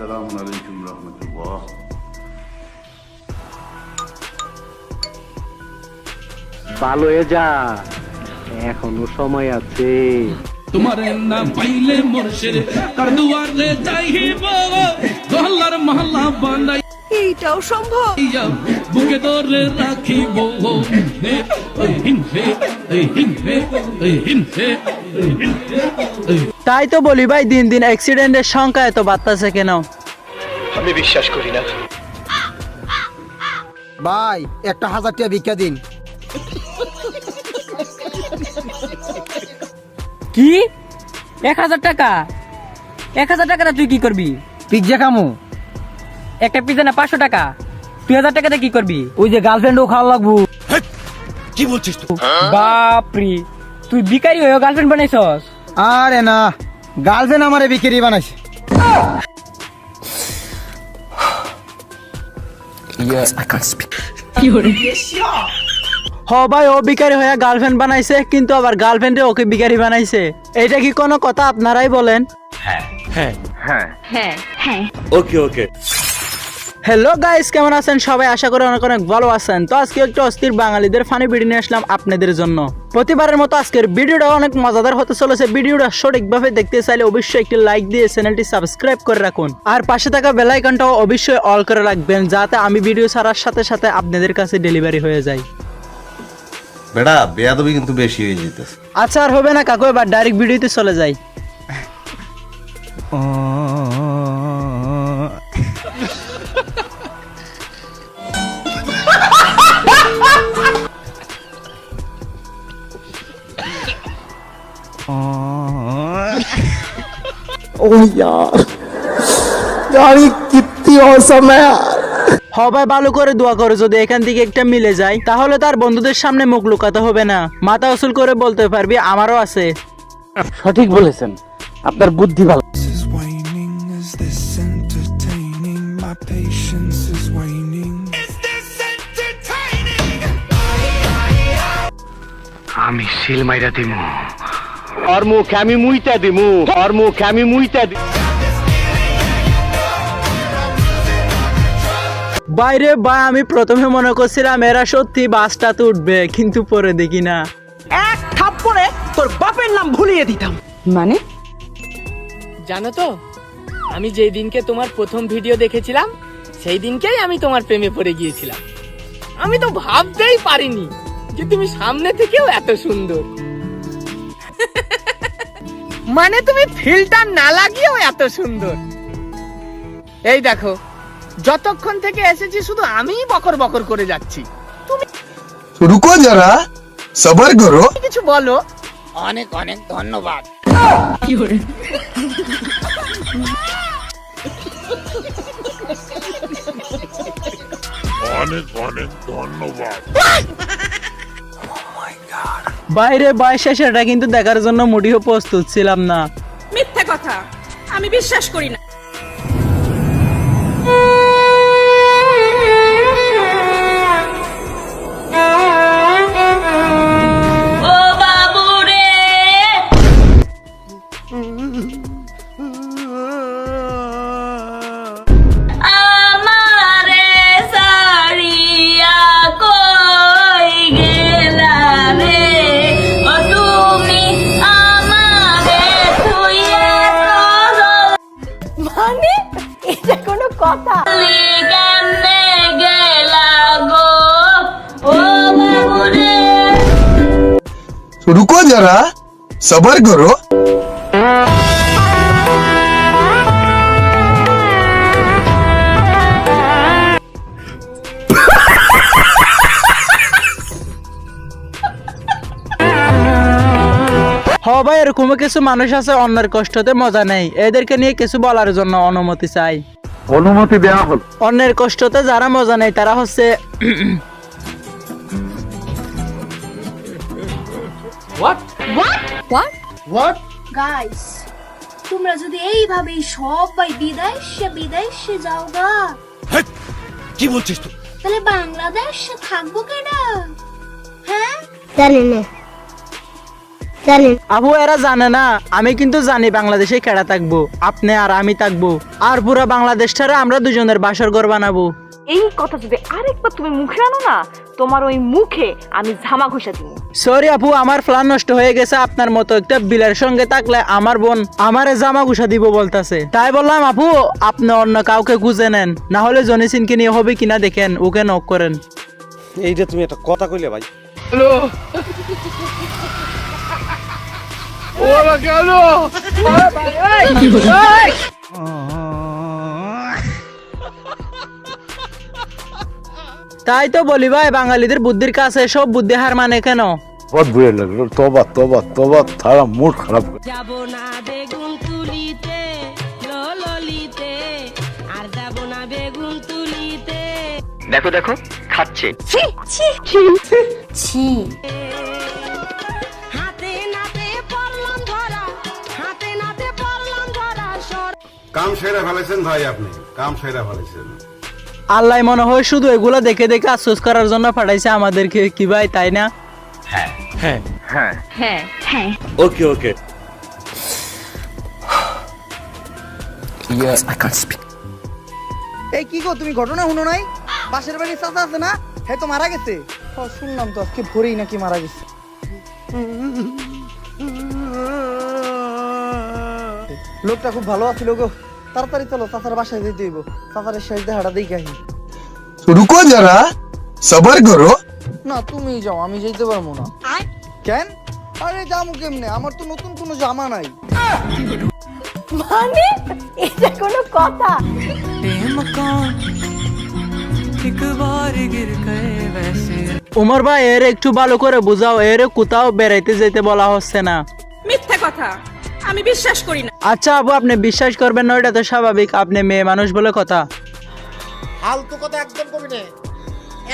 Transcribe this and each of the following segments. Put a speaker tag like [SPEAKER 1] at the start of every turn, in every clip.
[SPEAKER 1] Assalamualaikum warahmatullah.
[SPEAKER 2] ভালো হয়ে যা এখনও সময় আছে।
[SPEAKER 3] তোমার নাম পাইলে মোরশের তার দুয়ারে যাইব গহলার মহল্লা বানাই
[SPEAKER 4] এইটাও সম্ভব?
[SPEAKER 3] বুকে ধরে রাখিব। হিংসে হিংসে হিংসে হিংসে।
[SPEAKER 5] তাই তো বলি ভাই দিন দিন অ্যাক্সিডেন্টের সংখ্যা এত বাড়তেছে কেন? আমি বিশ্বাস করি না।
[SPEAKER 6] ভাই একটা হাজার টাকা ভিক্ষা দিন।
[SPEAKER 5] কি? এক হাজার টাকা? এক হাজার টাকাটা তুই কি করবি?
[SPEAKER 6] পিজ্জা খামু।
[SPEAKER 5] একটা পিজ্জা না পাঁচশো টাকা? তুই হাজার টাকাতে কি করবি?
[SPEAKER 6] ওই যে গার্লফ্রেন্ডও খাওয়া লাগবো। কি বলছিস তুই?
[SPEAKER 5] বাপরি তুই বিকারি হয়ে গার্লফ্রেন্ড বানাইছস?
[SPEAKER 6] আরে না গার্লফ্রেন্ড আমারে বিক্রি বানাইছে।
[SPEAKER 5] হ ভাই ও বিকারি হয়ে গার্লফ্রেন্ড বানাইছে কিন্তু আবার গার্লফ্রেন্ডে ওকে বিকারি বানাইছে। এটা কি কোনো কথা আপনারাই বলেন?
[SPEAKER 4] হ্যাঁ হ্যাঁ।
[SPEAKER 5] হ্যালো গাইস কেমন আছেন? সবাই আশা করি অনেক অনেক ভালো আছেন। তো আজকে একটু অস্থির বাঙালিদের ফানি ভিডিও নিয়ে আসলাম আপনাদের জন্য। প্রতিবারের মতো আজকের ভিডিওটা অনেক মজাদার হতে চলেছে। ভিডিওটা সঠিকভাবে দেখতে চাইলে অবশ্যই একটি লাইক দিয়ে চ্যানেলটি সাবস্ক্রাইব করে রাখুন। আর পাশে থাকা বেল আইকনটাও অবশ্যই অল করে রাখবেন যাতে আমি ভিডিও ছাড়ার সাথে সাথে আপনাদের কাছে ডেলিভারি হয়ে যায়।
[SPEAKER 7] বেটা বেয়াদবি কিন্তু বেশি হয়ে যেতেছে।
[SPEAKER 5] আচ্ছা আর হবে না কাকু এবার ডাইরেক্ট ভিডিওতে চলে যাই। সবাই ভালো করে দোয়া করো যদি এখান থেকে একটা মিলে যায় তাহলে তার বন্ধুদের সামনে মুখ লুকাতে হবে না। মাথা উসুল করে বলতে পারবি আমারও আছে।
[SPEAKER 2] সঠিক বলেছেন। আপনার বুদ্ধি ভালো? আমি শিল মাইরা দিমু। ওর মুখে আমি মুইতা দিমু। ওর মুখে আমি মুইতা দিমু
[SPEAKER 5] বাইরে বা আমি প্রথমে মনে করছিলাম এরা সত্যি বাসটাতে উঠবে কিন্তু পরে দেখি না।
[SPEAKER 6] এক থাপ্পড়ে তোর বাপের নাম ভুলিয়ে দিতাম।
[SPEAKER 4] মানে?
[SPEAKER 8] জানো তো আমি যেই দিনকে তোমার প্রথম ভিডিও দেখেছিলাম সেই দিনকেই আমি তোমার প্রেমে পড়ে গিয়েছিলাম। আমি তো ভাবতেই পারিনি যে তুমি সামনে থেকেও এত সুন্দর। মানে তুমি ফিল্টার না লাগিয়েও এত সুন্দর? এই দেখো যতক্ষণ থেকে এসেছি শুধু আমিই বকর বকর করে যাচ্ছি।
[SPEAKER 9] তুমি রুকো যারা সবার করো।
[SPEAKER 8] কিছু বলো। অনেক অনেক ধন্যবাদ। কি করে অনেক অনেক ধন্যবাদ।
[SPEAKER 5] বাইরে বাইশে সেটা কিন্তু দেখার জন্য মুডিও প্রস্তুত ছিলাম না।
[SPEAKER 4] মিথ্যা কথা। আমি বিশ্বাস করি না।
[SPEAKER 9] रुको जरा सबर करो
[SPEAKER 5] হ ভাই এরকম কিছু মানুষ আছে অন্যের কষ্টতে মজা নেই এদেরকে নিয়ে কিছু বলার জন্য অনুমতি চাই
[SPEAKER 2] অনুমতি দেওয়া হল
[SPEAKER 5] অন্যের কষ্টতে যারা মজা নেই তারা হচ্ছে
[SPEAKER 10] গাইস তোমরা যদি এইভাবেই সবাই বিদেশে বিদেশে যাও গা।
[SPEAKER 11] কি বলছিস তুই?
[SPEAKER 10] তাহলে বাংলাদেশে থাকব কেডা হ্যাঁ?
[SPEAKER 12] জানি না। জানি
[SPEAKER 5] আবু এরা জানে না আমি কিন্তু জানি বাংলাদেশে কেডা থাকব আপনি আর আমি থাকব। আর পুরা বাংলাদেশটারে আমরা দুজনের বাসর ঘর বানাবো।
[SPEAKER 6] এই কথা যদি আরেকবার তুমি মুখে আনো না তোমার ওই মুখে আমি ঝামা ঘষা দিব।
[SPEAKER 5] সরি আপু আমার প্ল্যান নষ্ট হয়ে গেছে আপনার মতো একটা বিলের সঙ্গে থাকলে আমার বোন আমারে জামা গুছা দিব বলতাছে। তাই বললাম আপু আপনি অন্য কাউকে খুঁজে নেন না হলে জনি সিনকে নিয়ে হবে কিনা দেখেন ওকে নক করেন।
[SPEAKER 7] এইটা তুমি একটা কথা কইলে ভাই।
[SPEAKER 5] তাই তো বলি ভাই বাঙালিদের বুদ্ধির কাছে সব বুদ্ধি হার মানে কেন?
[SPEAKER 2] বহুত বুড়ে লাগল তোবা তোবা তোবা তারা মুড খারাপ
[SPEAKER 4] যাব না বেগুন তুলিতে ললিতে আর যাব না বেগুন তুলিতে।
[SPEAKER 2] দেখো দেখো খাচ্ছে।
[SPEAKER 10] ছি
[SPEAKER 4] হাতে নাতে পড়লাম ধরা হাতে নাতে পড়লাম ধরা
[SPEAKER 1] কাম সেরা ফেলেছেন ভাই আপনি কাম সেরা ফেলেছেন।
[SPEAKER 5] আল্লাহ মনে হয় শুধু এগুলো দেখে দেখে আফসোস করার জন্য পাঠাইছে আমাদেরকে কি ভাই তাই না?
[SPEAKER 7] ওকে ওকে
[SPEAKER 6] এই কি গো তুমি ঘটনা শুনো নাই? পাশের বাড়ির চাচা আছে না? হ্যাঁ তো মারা গেছে। শুনলাম তো আজকে ভোরেই নাকি মারা গেছে। লোকটা খুব ভালো আছিল গো। তাড়াতাড়ি চলো চাচার বাসায় যেতে হইব। চাচারের শেষ দেখাটা দেখে
[SPEAKER 9] রুকো যারা করো
[SPEAKER 6] না তুমি যাও আমি যেতে পারব না। কেন? আরে কেমনে? আমার তো নতুন কোনো জামা নাই।
[SPEAKER 10] মানে? এটা কোনো কথা?
[SPEAKER 5] ভাই এর একটু ভালো করে বুঝাও এর কোথাও বেড়াইতে যেতে বলা হচ্ছে না।
[SPEAKER 6] মিথ্যা কথা। আমি বিশ্বাস করি না।
[SPEAKER 5] আচ্ছা আবু আপনি বিশ্বাস করবেন না ওইটা তো স্বাভাবিক। আপনি মেয়ে মানুষ বলে কথা।
[SPEAKER 11] ফালতু কথা একদম কবি নে।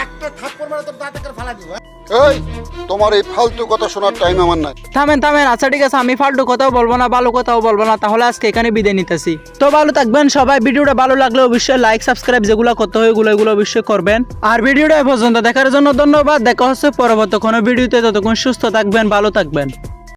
[SPEAKER 11] একটা থাপ্পড় মারে তোর দাঁতে করে ফালা দিব
[SPEAKER 1] এই তোমার এই ফালতু কথা শোনার টাইম আমার নাই।
[SPEAKER 5] থামেন থামেন। আচ্ছা ঠিক আছে আমি ফাল্টু কথাও বলব না ভালো কথাও বলব না। তাহলে আজকে এখানে বিদায় নিতেছি। তো ভালো থাকবেন সবাই। ভিডিওটা ভালো লাগলে অবশ্যই লাইক সাবস্ক্রাইব যেগুলো করতে হয় এগুলো এগুলো অবশ্যই করবেন। আর ভিডিওটা এ পর্যন্ত দেখার জন্য ধন্যবাদ। দেখা হচ্ছে পরবর্তী কোনো ভিডিওতে। ততক্ষণ সুস্থ থাকবেন ভালো থাকবেন।